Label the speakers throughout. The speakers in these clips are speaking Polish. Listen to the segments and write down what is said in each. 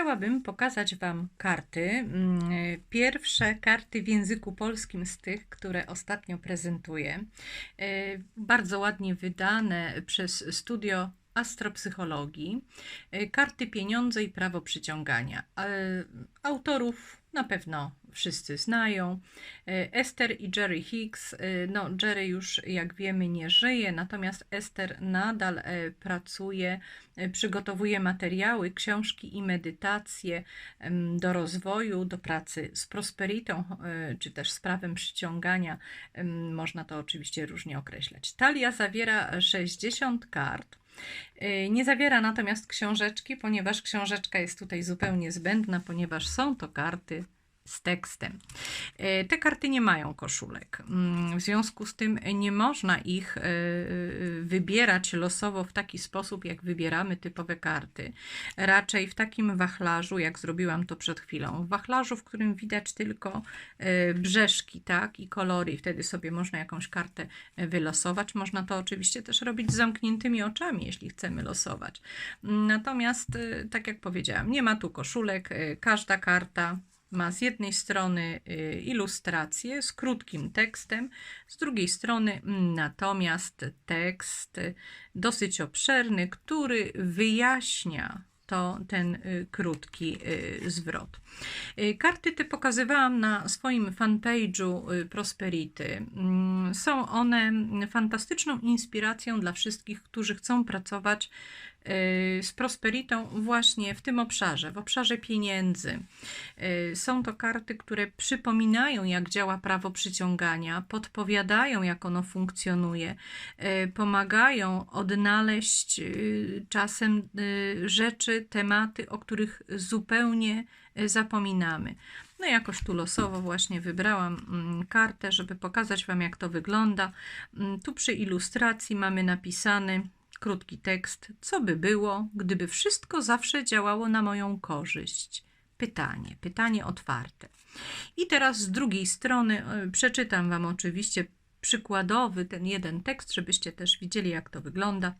Speaker 1: chciałabym pokazać Wam karty. Mm, Pierwsze karty w języku polskim z tych, które ostatnio prezentuję. E, Bardzo ładnie wydane przez studio astropsychologii. E, Karty pieniądze i prawo przyciągania. E, Autorów na pewno wszyscy znają. E, Esther i Jerry Hicks. E, No, Jerry już, jak wiemy, nie żyje, natomiast Esther nadal e, pracuje, przygotowuje materiały, książki i medytacje do rozwoju, do pracy z prosperitą, czy też z prawem przyciągania. Można to oczywiście różnie określać. Talia zawiera 60 kart. E, Nie zawiera natomiast książeczki, ponieważ książeczka jest tutaj zupełnie zbędna, ponieważ są to karty z tekstem. E, Te karty nie mają koszulek. Mm, W związku z tym nie można ich e, wybierać losowo w taki sposób, jak wybieramy typowe karty. Raczej w takim wachlarzu, jak zrobiłam to przed chwilą. W wachlarzu, w którym widać tylko e, brzeszki, tak, i kolory. Wtedy sobie można jakąś kartę e, wylosować. Można to oczywiście też robić z zamkniętymi oczami, jeśli chcemy losować. Natomiast, e, tak jak powiedziałam, nie ma tu koszulek. e, Każda karta ma z jednej strony y, ilustrację z krótkim tekstem, z drugiej strony mm, natomiast tekst dosyć obszerny, który wyjaśnia to ten y, krótki y, zwrot. Karty te pokazywałam na swoim fanpage'u Prosperity. Mm, Są one fantastyczną inspiracją dla wszystkich, którzy chcą pracować z prosperitą właśnie w tym obszarze, w obszarze pieniędzy. Y, Są to karty, które przypominają, jak działa prawo przyciągania, podpowiadają, jak ono funkcjonuje, y, pomagają odnaleźć y, czasem y, rzeczy, tematy, o których zupełnie y, zapominamy. No jakoś tu losowo właśnie wybrałam mm, kartę, żeby pokazać Wam, jak to wygląda. Mm, Tu przy ilustracji mamy napisany krótki tekst. Co by było, gdyby wszystko zawsze działało na moją korzyść? Pytanie, pytanie otwarte. I teraz z drugiej strony y, przeczytam Wam oczywiście przykładowy ten jeden tekst, żebyście też widzieli, jak to wygląda.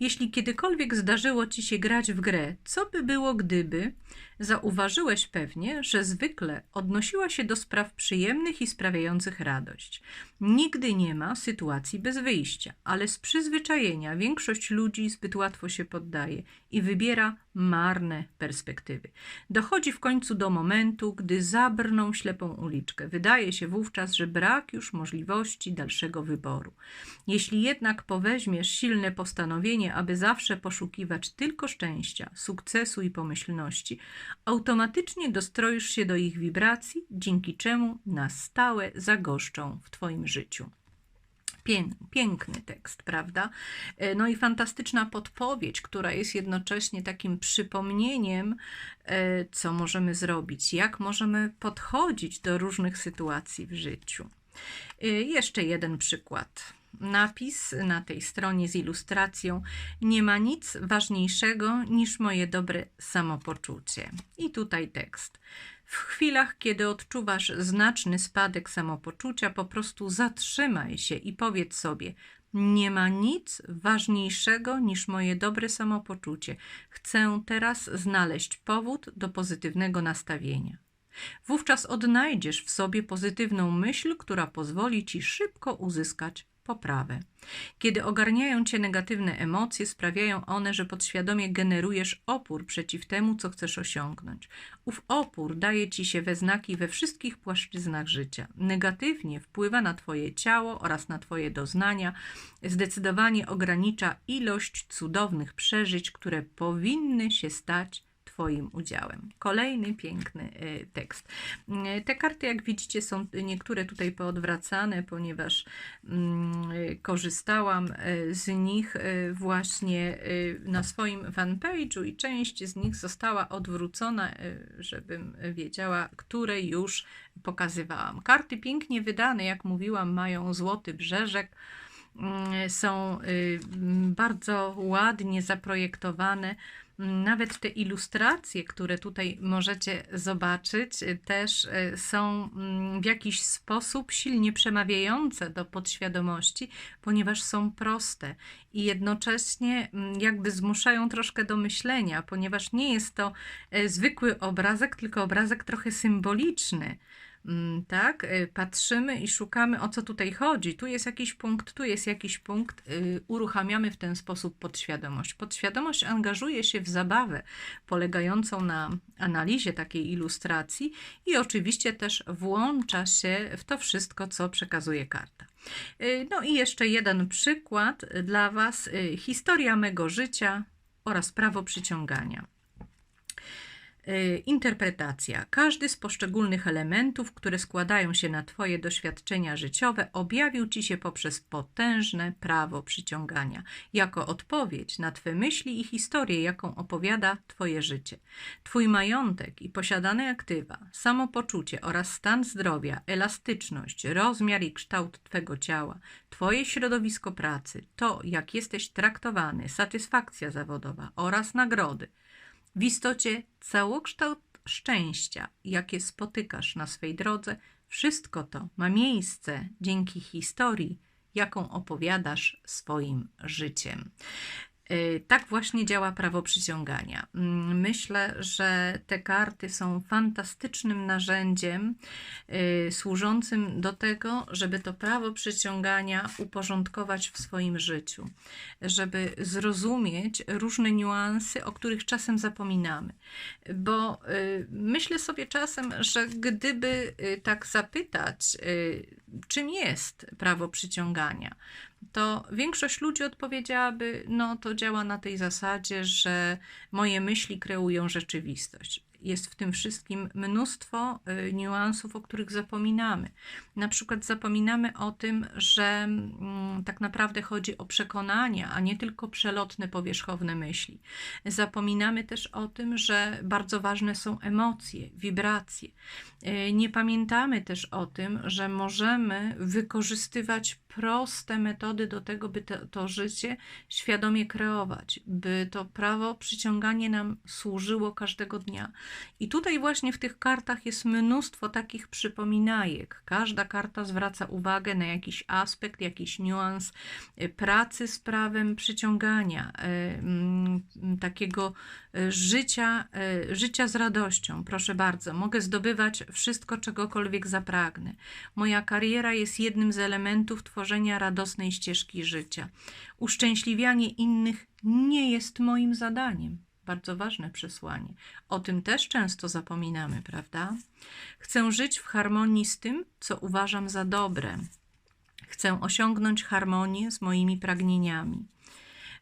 Speaker 1: Jeśli kiedykolwiek zdarzyło Ci się grać w grę, co by było, gdyby zauważyłeś pewnie, że zwykle odnosiła się do spraw przyjemnych i sprawiających radość. Nigdy nie ma sytuacji bez wyjścia, ale z przyzwyczajenia większość ludzi zbyt łatwo się poddaje i wybiera marne perspektywy. Dochodzi w końcu do momentu, gdy zabrną ślepą uliczkę. Wydaje się wówczas, że brak już możliwości dalszego wyboru. Jeśli jednak poweźmiesz silne postanowienie, aby zawsze poszukiwać tylko szczęścia, sukcesu i pomyślności, automatycznie dostroisz się do ich wibracji, dzięki czemu na stałe zagoszczą w Twoim życiu. Pię- Piękny tekst, prawda? E, No i fantastyczna podpowiedź, która jest jednocześnie takim przypomnieniem, e, co możemy zrobić, jak możemy podchodzić do różnych sytuacji w życiu. E, Jeszcze jeden przykład. Napis na tej stronie z ilustracją: Nie ma nic ważniejszego niż moje dobre samopoczucie. I tutaj tekst. W chwilach, kiedy odczuwasz znaczny spadek samopoczucia, po prostu zatrzymaj się i powiedz sobie: Nie ma nic ważniejszego niż moje dobre samopoczucie. Chcę teraz znaleźć powód do pozytywnego nastawienia. Wówczas odnajdziesz w sobie pozytywną myśl, która pozwoli ci szybko uzyskać poprawę. Kiedy ogarniają cię negatywne emocje, sprawiają one, że podświadomie generujesz opór przeciw temu, co chcesz osiągnąć. Ów opór daje ci się we znaki we wszystkich płaszczyznach życia. Negatywnie wpływa na twoje ciało oraz na twoje doznania, zdecydowanie ogranicza ilość cudownych przeżyć, które powinny się stać Twoim udziałem. Kolejny piękny y, tekst. Y, Te karty, jak widzicie, są niektóre tutaj poodwracane, ponieważ mm, y, korzystałam z nich właśnie na swoim fanpage'u i część z nich została odwrócona, żebym wiedziała, które już pokazywałam. Karty pięknie wydane, jak mówiłam, mają złoty brzeżek mm, są bardzo ładnie zaprojektowane. Nawet te ilustracje, które tutaj możecie zobaczyć, y, też y, są mm, w jakiś sposób silnie przemawiające do podświadomości, ponieważ są proste i jednocześnie mm, jakby zmuszają troszkę do myślenia, ponieważ nie jest to e, zwykły obrazek, tylko obrazek trochę symboliczny. Mm, tak, y, patrzymy i szukamy, o co tutaj chodzi. Tu jest jakiś punkt, tu jest jakiś punkt, y, uruchamiamy w ten sposób podświadomość. Podświadomość angażuje się w zabawę polegającą na analizie takiej ilustracji i oczywiście też włącza się w to wszystko, co przekazuje karta. Y, no i jeszcze jeden przykład dla Was. Historia mego życia oraz prawo przyciągania. Y, interpretacja. Każdy z poszczególnych elementów, które składają się na Twoje doświadczenia życiowe, objawił Ci się poprzez potężne prawo przyciągania, jako odpowiedź na Twe myśli i historię, jaką opowiada Twoje życie. Twój majątek i posiadane aktywa, samopoczucie oraz stan zdrowia, elastyczność, rozmiar i kształt Twego ciała, Twoje środowisko pracy, to jak jesteś traktowany, satysfakcja zawodowa oraz nagrody – w istocie całokształt szczęścia, jakie spotykasz na swej drodze, wszystko to ma miejsce dzięki historii, jaką opowiadasz swoim życiem. Y, tak właśnie działa prawo przyciągania. Mm, myślę, że te karty są fantastycznym narzędziem y, służącym do tego, żeby to prawo przyciągania uporządkować w swoim życiu, żeby zrozumieć różne niuanse, o których czasem zapominamy. Bo y, myślę sobie czasem, że gdyby tak zapytać, czym jest prawo przyciągania, to większość ludzi odpowiedziałaby: No, to działa na tej zasadzie, że moje myśli kreują rzeczywistość jest w tym wszystkim mnóstwo y, niuansów, o których zapominamy. Na przykład zapominamy o tym, że mm, tak naprawdę chodzi o przekonania, a nie tylko przelotne, powierzchowne myśli. Zapominamy też o tym, że bardzo ważne są emocje, wibracje. Y, nie pamiętamy też o tym, że możemy wykorzystywać proste metody do tego, by to, to, życie świadomie kreować, by to prawo przyciąganie nam służyło każdego dnia. I tutaj właśnie w tych kartach jest mnóstwo takich przypominajek. Każda karta zwraca uwagę na jakiś aspekt, jakiś niuans e, pracy z prawem przyciągania, e, mm, takiego e, życia, życia z radością. Proszę bardzo, mogę zdobywać wszystko, czegokolwiek zapragnę. Moja kariera jest jednym z elementów tworzenia radosnej ścieżki życia. Uszczęśliwianie innych nie jest moim zadaniem. Bardzo ważne przesłanie. O tym też często zapominamy, prawda? Chcę żyć w harmonii z tym, co uważam za dobre. Chcę osiągnąć harmonię z moimi pragnieniami.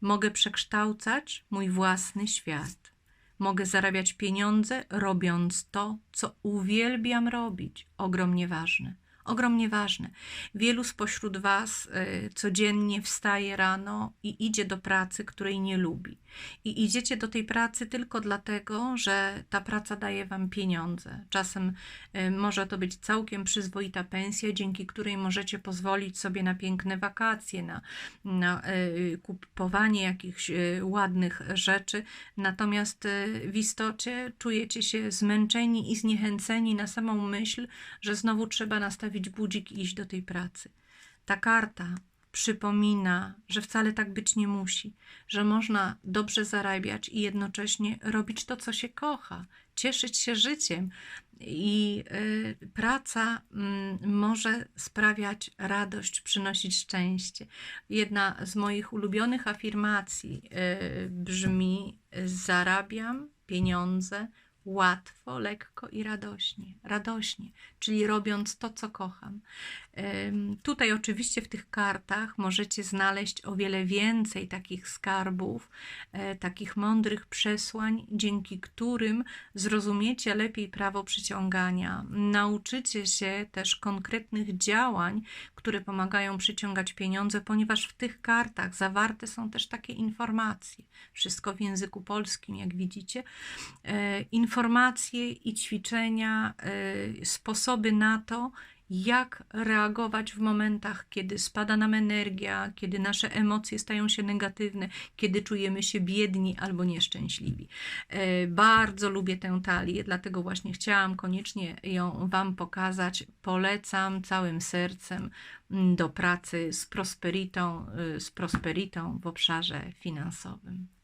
Speaker 1: Mogę przekształcać mój własny świat. Mogę zarabiać pieniądze, robiąc to, co uwielbiam robić. Ogromnie ważne ogromnie ważne. Wielu spośród Was y, codziennie wstaje rano i idzie do pracy, której nie lubi. I idziecie do tej pracy tylko dlatego, że ta praca daje Wam pieniądze. Czasem y, może to być całkiem przyzwoita pensja, dzięki której możecie pozwolić sobie na piękne wakacje, na, na y, kupowanie jakichś ładnych rzeczy. Natomiast w istocie czujecie się zmęczeni i zniechęceni na samą myśl, że znowu trzeba nastawić nastawić budzik i iść do tej pracy. Ta karta przypomina, że wcale tak być nie musi, że można dobrze zarabiać i jednocześnie robić to, co się kocha, cieszyć się życiem. I y, praca y, może sprawiać radość, przynosić szczęście. Jedna z moich ulubionych afirmacji y, brzmi: Zarabiam pieniądze łatwo, lekko i radośnie. Radośnie, czyli robiąc to, co kocham. Tutaj oczywiście w tych kartach możecie znaleźć o wiele więcej takich skarbów, e, takich mądrych przesłań, dzięki którym zrozumiecie lepiej prawo przyciągania, nauczycie się też konkretnych działań, które pomagają przyciągać pieniądze, ponieważ w tych kartach zawarte są też takie informacje. Wszystko w języku polskim, jak widzicie. E, informacje i ćwiczenia, e, sposoby na to, jak reagować w momentach, kiedy spada nam energia, kiedy nasze emocje stają się negatywne, kiedy czujemy się biedni albo nieszczęśliwi. E, Bardzo lubię tę talię, dlatego właśnie chciałam koniecznie ją Wam pokazać. Polecam całym sercem mm, do pracy z prosperitą, y, z prosperitą w obszarze finansowym.